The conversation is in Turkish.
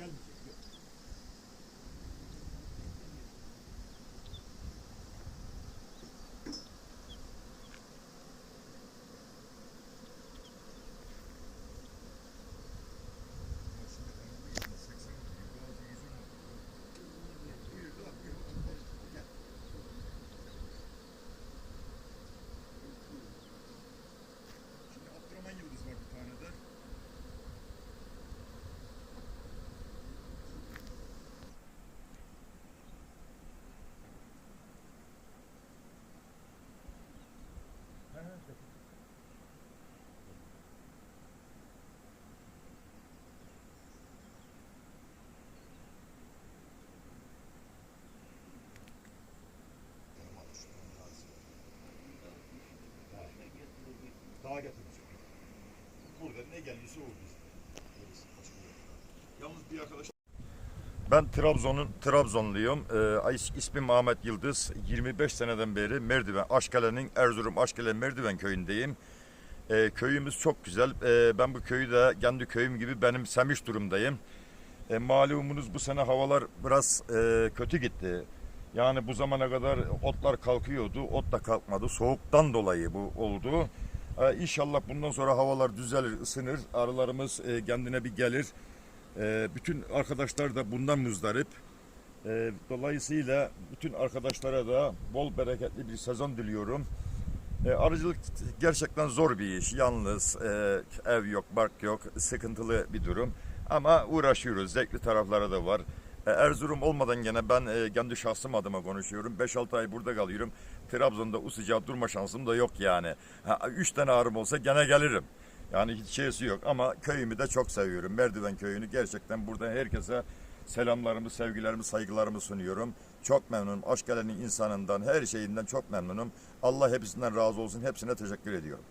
Gel. Geliyorsa o biz. Yalnız bir arkadaş Ben Trabzon'un Trabzonluyum. Ee, is- ismim Ahmet Yıldız. 25 seneden beri Merdiven, Aşkale'nin Erzurum Aşkale Merdiven köyündeyim. Ee, köyümüz çok güzel. Ee, ben bu köyü de kendi köyüm gibi benimsemiş durumdayım. E, malumunuz bu sene havalar biraz e, kötü gitti. Yani bu zamana kadar otlar kalkıyordu, ot da kalkmadı. Soğuktan dolayı bu oldu. E, inşallah bundan sonra havalar düzelir, ısınır. Arılarımız e, kendine bir gelir. E, bütün arkadaşlar da bundan muzdarip. E, dolayısıyla bütün arkadaşlara da bol bereketli bir sezon diliyorum. E, arıcılık gerçekten zor bir iş. Yalnız e, ev yok, bark yok, sıkıntılı bir durum. Ama uğraşıyoruz. Zevkli tarafları da var. E, Erzurum olmadan gene ben e, kendi şahsım adıma konuşuyorum. 5-6 ay burada kalıyorum. Trabzon'da o sıcağı durma şansım da yok yani. Ha, üç tane ağrım olsa gene gelirim. Yani hiç şeysi yok ama köyümü de çok seviyorum. Merdiven köyünü gerçekten burada herkese selamlarımı, sevgilerimi, saygılarımı sunuyorum. Çok memnunum. Aşkale'nin insanından, her şeyinden çok memnunum. Allah hepsinden razı olsun. Hepsine teşekkür ediyorum.